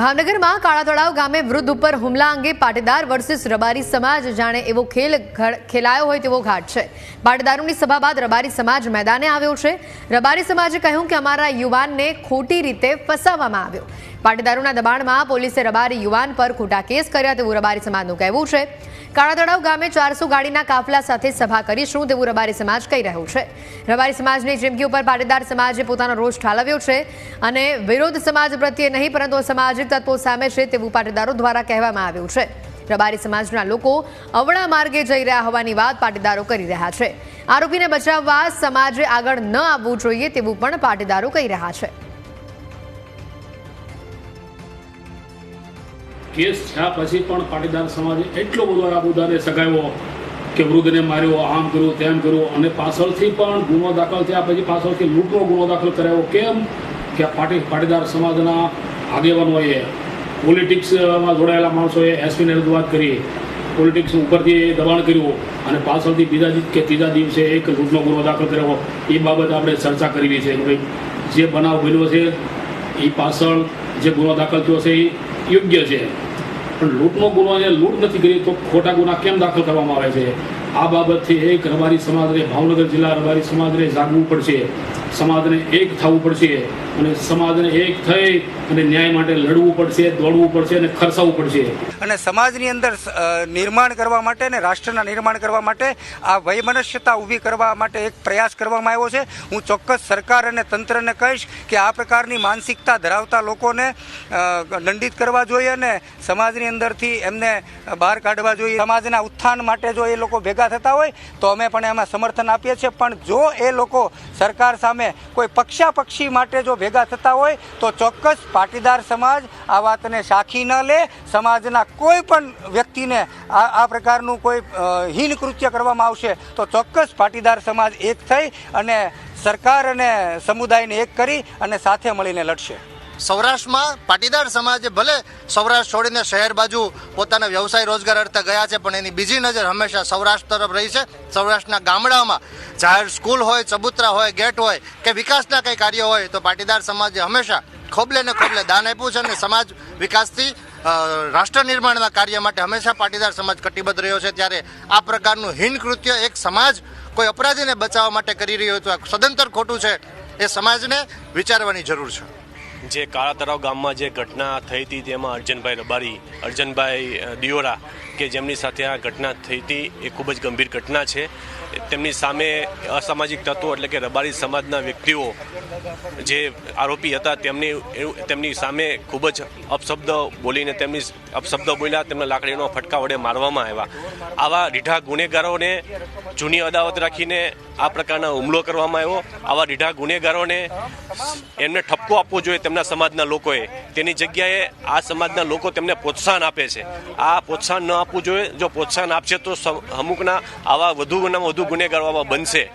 ભાવનગરમાં કાળાતળાવ ગામે વૃદ્ધ ઉપર હુમલા અંગે પાટીદાર વર્સિસ રબારી સમાજ જાણે એવો ખેલ ખેલાયો હોય તેવો ઘાટ છે. પાટીદારોની સભા બાદ રબારી સમાજ મેદાને આવ્યો છે. રબારી સમાજે કહ્યું કે અમારા યુવાનને ખોટી રીતે ફસાવવામાં આવ્યો. પાટીદારોના દબાણમાં પોલીસે રબારી યુવાન પર ખોટા કેસ કર્યા તેવું રબારી સમાજનું કહેવું છે. કાળા તળાવ ગામે ચારસો ગાડીના કાફલા સાથે સભા કરીશું તેવું રબારી સમાજ કહી રહ્યું છે. રબારી સમાજની ચીમકી ઉપર પાટીદાર સમાજે પોતાનો રોષ ઠાલવ્યો છે અને વિરોધ સમાજ પ્રત્યે નહીં, પરંતુ સામાજિક તત્વો સામે છે તેવું પાટીદારો દ્વારા કહેવામાં આવ્યું છે. રબારી સમાજના લોકો અવળા માર્ગે જઈ રહ્યા હોવાની વાત પાટીદારો કરી રહ્યા છે. આરોપીને બચાવવા સમાજે આગળ ન આવવું જોઈએ તેવું પણ પાટીદારો કહી રહ્યા છે. કેસ થયા પછી પણ પાટીદાર સમાજે એટલો બધો મુદ્દાને સગાવ્યો કે વૃદ્ધને માર્યો, આમ કર્યું, તેમ કર્યું અને પાછળથી પણ ગુનો દાખલ થયા પછી પાછળથી લૂંટનો ગુનો દાખલ કરાયો. કેમ? કે પાટી, પાટીદાર સમાજના આગેવાનોએ, પોલિટિક્સમાં જોડાયેલા માણસોએ એસપીને રજૂઆત કરી, પોલિટિક્સ ઉપરથી દબાણ કર્યું અને પાછળથી બીજા કે ત્રીજા દિવસે એક લૂંટનો ગુનો દાખલ કર્યો. એ બાબત આપણે ચર્ચા કરવી છે કે ભાઈ, જે બનાવ બન્યો છે, એ પાછળ જે ગુનો દાખલ થયો છે, એ યોગ્ય છે. પણ લૂંટનો ગુનો જે લૂંટ નથી કરી, તો ખોટા ગુના કેમ દાખલ કરવામાં આવે છે? આ બાબતથી એક રબારી સમાજને, ભાવનગર જિલ્લા રબારી સમાજને જાગવું પડશે. સમાજને એક થવું પડશે. અને સમાજને એક થઈ અને ન્યાય માટે લડવું પડશે, દોડવું પડશે અને ખર્ચાવવું પડશે. અને સમાજની અંદર નિર્માણ કરવા માટે ને રાષ્ટ્રના નિર્માણ કરવા માટે આ વૈમનસ્યતા ઊભી કરવા માટે એક પ્રયાસ કરવામાં આવ્યો છે. હું ચોક્કસ સરકાર અને તંત્રને કહીશ કે આ પ્રકારની માનસિકતા ધરાવતા લોકોને દંડિત કરવા જોઈએ અને સમાજની અંદરથી એમને બહાર કાઢવા જોઈએ. સમાજના ઉત્થાન માટે જો એ લોકો ભેગા થતા હોય, તો અમે પણ એમાં સમર્થન આપીએ છીએ. પણ જો એ લોકો સરકાર સામે કોઈ પક્ષાપક્ષી માટે જો ભેગા થતા હોય તો ચોક્કસ પાટીદાર સમાજ આ વાતને સાખી ન લે. સમાજના કોઈ પણ વ્યક્તિને આ આ પ્રકારનું કોઈ હીન કૃત્ય કરવામાં આવશે તો ચોક્કસ પાટીદાર સમાજ એક થઈ અને સરકાર અને સમુદાયને એક કરી અને સાથે મળીને લડશે. સૌરાષ્ટ્રમાં પાટીદાર સમાજે ભલે સૌરાષ્ટ્ર છોડીને શહેર બાજુ પોતાના વ્યવસાય રોજગાર અર્થે ગયા છે, પણ એની બીજી નજર હંમેશા સૌરાષ્ટ્ર તરફ રહી છે. સૌરાષ્ટ્રના ગામડાઓમાં જાહેર સ્કૂલ હોય, ચબુતરા હોય, ગેટ હોય કે વિકાસના કંઈ કાર્ય હોય, તો પાટીદાર સમાજે હંમેશા ખોબલે ને ખોબલે દાન આપ્યું છે અને સમાજ વિકાસથી રાષ્ટ્ર નિર્માણના કાર્ય માટે હંમેશા પાટીદાર સમાજ કટિબદ્ધ રહ્યો છે. ત્યારે આ પ્રકારનું હીન કૃત્ય એક સમાજ કોઈ અપરાધીને બચાવવા માટે કરી રહ્યો હતો સદંતર ખોટું છે, એ સમાજને વિચારવાની જરૂર છે. જે કાળા તળાવ ગામમાં જે ઘટના થઈ હતી તેમાં અર્જનભાઈ રબારી અર્જનભાઈ દિયોરા કે જેમની સાથે આ ઘટના થઈ હતી, એ ખૂબ જ ગંભીર ઘટના છે. તેમની સામે અસામાજિક તત્વો એટલે કે રબારી સમાજના વ્યક્તિઓ જે આરોપી હતા, તેમની તેમની સામે ખૂબ જ અપશબ્દ બોલીને તેમની અપશબ્દ બોલ્યા, તેમને લાકડીનો ફટકા વડે મારવામાં આવ્યા. આવા રીઢા ગુનેગારોને જૂની અદાવત રાખીને આ પ્રકારના હુમલો કરવામાં આવ્યો. આવા રીઢા ગુનેગારોને એમને ઠપકો આપવો જોઈએ તેમના સમાજના લોકોએ. તેની જગ્યાએ આ સમાજના લોકો તેમને પ્રોત્સાહન આપે છે. આ પ્રોત્સાહન ન આપવું જોઈએ. જો પ્રોત્સાહન આપશે તો અમુકના આવા વધુમાં વધુ ગુનેગારવામાં બનશે.